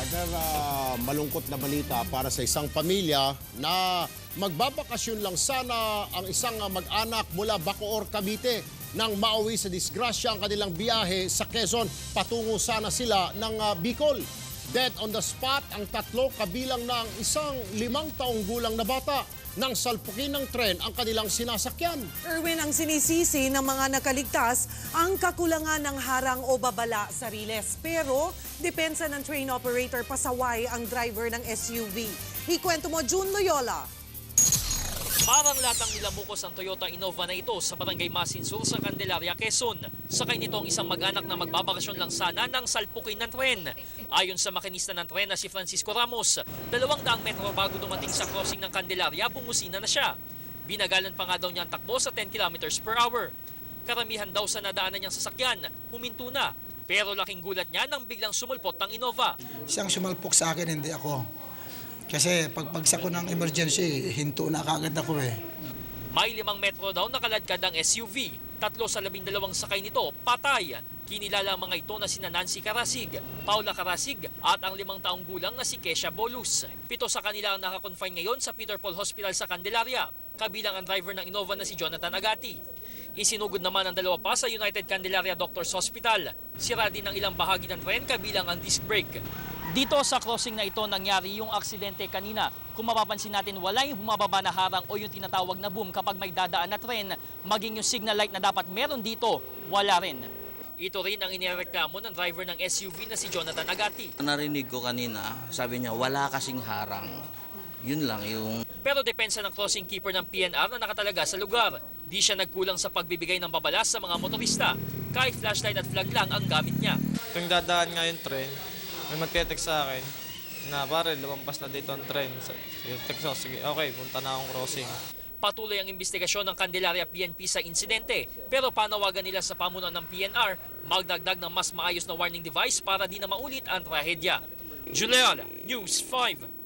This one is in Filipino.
Partner, ah, malungkot na balita para sa isang pamilya na magbabakasyon lang sana ang isang ah, mag-anak mula Bacoor, Cavite nang mauwi sa disgrasya ang kanilang biyahe sa Quezon. Patungo sana sila ng ah, Bicol. Dead on the spot ang tatlo kabilang na ang isang limang taong gulang na bata nang salpukin ng tren ang kanilang sinasakyan. Erwin, ang sinisisi ng mga nakaligtas ang kakulangan ng harang o babala sa riles. Pero, depensa ng train operator pasaway ang driver ng SUV. Ikwento mo, June Loyola. Parang latang nilamukos ang Toyota Innova na ito sa barangay Masinsul sa Candelaria, Quezon. Sakay nito ang isang mag-anak na magbabakasyon lang sana ng salpukin ng tren. Ayon sa makinista ng tren na si Francisco Ramos, dalawang daang metro bago dumating sa crossing ng Candelaria, bumusina na siya. Binagalan pa nga daw niya ang takbo sa 10 kilometers per hour. Karamihan daw sa nadaanan niyang sasakyan, huminto na. Pero laking gulat niya nang biglang sumulpot ang Innova. siyang sumalpok sa akin, hindi ako. Kasi pagpagsak ko ng emergency, hinto na kagad ako eh. May limang metro daw nakaladkad ang SUV. Tatlo sa labindalawang sakay nito, patay. Kinilala ang mga ito na sina Nancy Karasig, Paula Karasig at ang limang taong gulang na si Kesha Bolus. Pito sa kanila ang nakakonfine ngayon sa Peter Paul Hospital sa Candelaria, kabilang ang driver ng Innova na si Jonathan Agati. Isinugod naman ang dalawa pa sa United Candelaria Doctors Hospital. Sira din ang ilang bahagi ng tren kabilang ang disc brake. Dito sa crossing na ito nangyari yung aksidente kanina. Kung mapapansin natin, wala yung bumababa na harang o yung tinatawag na boom kapag may dadaan na tren, maging yung signal light na dapat meron dito, wala rin. Ito rin ang inireklamo ng driver ng SUV na si Jonathan Agati. Narinig ko kanina, sabi niya wala kasing harang. Yun lang yung Pero depensa ng crossing keeper ng PNR na nakatalaga sa lugar. Di siya nagkulang sa pagbibigay ng babalas sa mga motorista. Kahit flashlight at flag lang ang gamit niya. Tuwing dadaan nga yung tren, may magte-text sa akin na pare, lumampas na dito ang. Sa- Sige, text ako, sige, okay, punta na akong crossing. Patuloy ang investigasyon ng Candelaria PNP sa insidente. Pero panawagan nila sa pamunuan ng PNR, magdagdag ng mas maayos na warning device para di na maulit ang trahedya. Juliana, News 5.